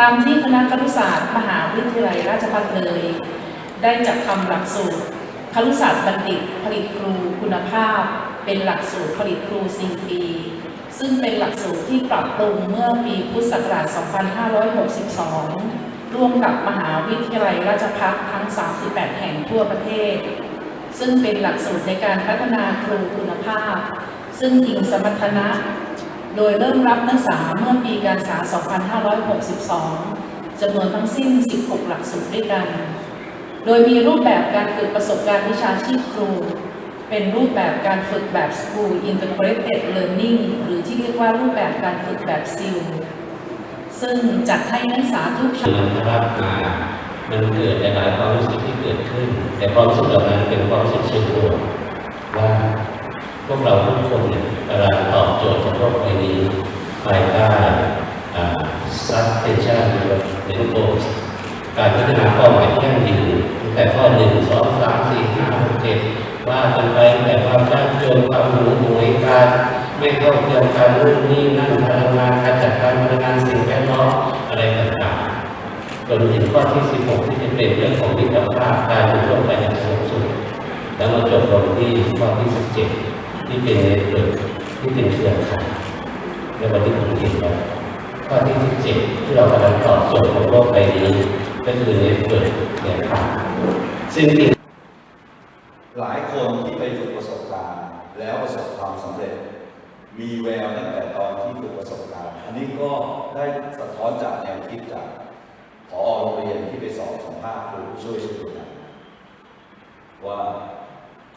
ตามที่คณะครุศาสตร์มหาวิทยาลัยราชภัฏเลย ได้จัดทำหลักสูตรครุศาสตร์บัณฑิตผลิตครูคุณภาพ เป็นหลักสูตรผลิตครู4ปี ซึ่งเป็นหลักสูตรที่ปรับปรุงเมื่อปีพุทธศักราช 2562 ร่วมกับมหาวิทยาลัยราชภัฏทั้ง 38 แห่งทั่วประเทศ ซึ่งเป็นหลักสูตรในการพัฒนาครูคุณภาพ ซึ่งอิงสมรรถนะ โดยเริ่มรับนักศึกษาเมื่อปีการศึกษา 2562 จำนวนทั้งสิ้น 16 หลักสูตรด้วยกัน โดยมีรูปแบบการฝึกประสบการณ์วิชาชีพครู เป็นรูปแบบการฝึกแบบ School Integrated Learning หรือที่เรียกว่ารูปแบบการฝึกแบบซิลซึ่งจัดให้นักศึกษาทุกชั้นรับมามันเกิดหลายความรู้สึกที่เกิดขึ้น แต่ความรู้สึกเหล่านั้นเป็นความรู้สึกเชิงบวกว่าพวกเราทุกคนเนี่ยำลังตอบโจทย์ของโลกใบนี้ภายใต้ซัสเทชันหรือเนโกการพัฒนาเป้าหมายที่ยั่งยืนตั้งแต่ข้อหนึ่งสองสามสี่ห้าหกเจ็ดว่ากันไปแต่ความยากจนความหนูหน่วยการไม่เข้าเทียมการรุ่นนี้นั่นการทำงานการจัดการพลังงานสิ่งแวดล้อมอะไรต่างๆจนถึงข้อที่16ที่จะเป็นเรื่องของมิตรภาพการอยู่ร่วมกันอย่างสงบสุขแล้วมาจบลงที่ข้อที่17ที่เป็นเนตเวิร์ก ที่เป็นเครือข่ายในวันที่ผมเห็นแล้วข้อที่17ที่เรากำลังตอบโจทย์ของโลกใบนี้ ก็คือเนตเวิร์กเครือข่ายซึ่งหลายคนที่ไปฝึกประสบการณ์ แล้วประสบความสำเร็จ มีแววตั้งแต่ตอนที่ฝึกประสบการณ์ อันนี้ก็ได้สะท้อนจากแนวคิดจากผอโรงเรียนที่ไปสอนสัมภาษณ์ครูช่วยผู้งานว่า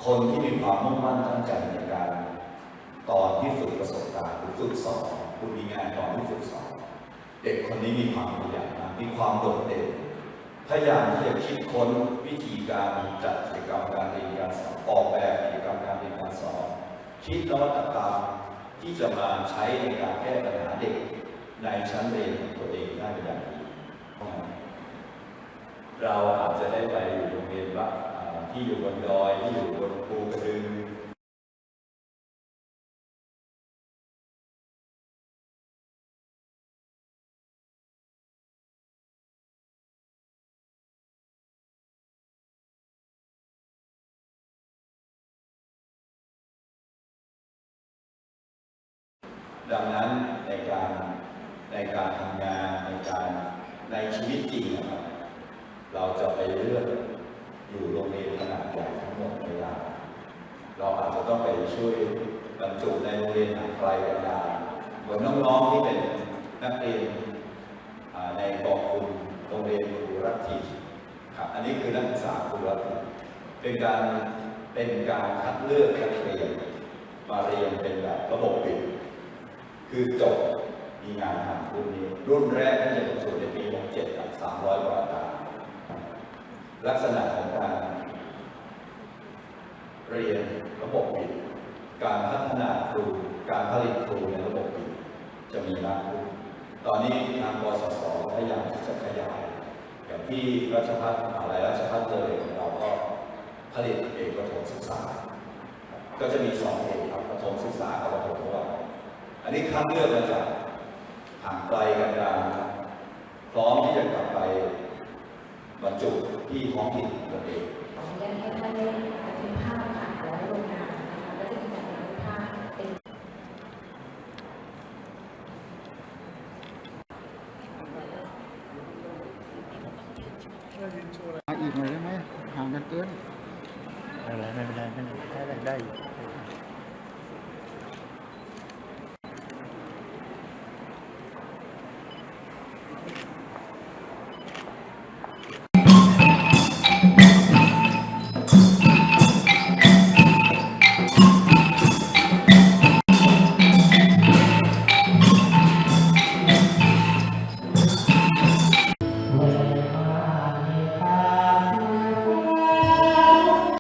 คนที่มีความมุ่งมั่นตั้งใจในการ ตอนที่ฝึกประสบการณ์หรือฝึกสอนคุณมีงานตอนที่ฝึกสอนเด็กคนนี้มีความขยันมากมีความโดดเด่นพยายามที่จะคิดค้นวิธีการจัดกิจกรรมการเรียนการสอนออกแบบกิจกรรมการเรียนการสอนคิดนวัตกรรมที่จะมาใช้ในการแก้ปัญหาเด็กในชั้นเรียนของตัวเองได้เป็นอย่างดีเราอาจจะได้ไปอยู่โรงเรียนว่าที่อยู่บนดอยที่อยู่บนภูกระดึง ดังนั้นในการในการทำงานในการในชีวิตจริงนะครับ เราจะไปเลือกอยู่โรงเรียนขนาดใหญ่ทั้งหมดไม่ได้เราอาจจะต้องไปช่วยบรรจุในโรงเรียนห่างไกลกันดาเหมือนน้องๆที่เป็นนักเรียนในกองทุนโรงเรียนครูรัตทีครับอันนี้คือนักศึกษาครูรัตทีเป็นการเป็นการคัดเลือกนักเรียนมาเรียนเป็นแบบระบบปิด คือจบมีงานทำรุ่นนี้ รุ่นแรกที่จะบรรจุในปี67กับ300กว่าตาลักษณะของการเรียนระบบปิดการพัฒนาครู การผลิตครูในระบบปิดจะมีมากขึ้นตอนนี้ทางกสศพยายามที่จะขยาย อย่างที่ราชภัฏมหาลัยราชภัฏเลยของเราก็ผลิตเอกประถมศึกษา ก็จะมีสองเอกครับประถมศึกษากับประถมระดับ อันนี้คัดเลือกมาจากห่างไกลกันดารพร้อมที่จะกลับไปบรรจุที่ท้องถิ่นของตัวเองขออนุญาตให้ท่านได้บันทึกภาพค่ะแล้วโรงงานนะคะก็จะมีการบันทึกภาพเป็นมาอีกหน่อยได้ไหมห่างกันเกินไม่เป็นไรไม่เป็นไรไม่เป็นไรได้ได้ได้อยู่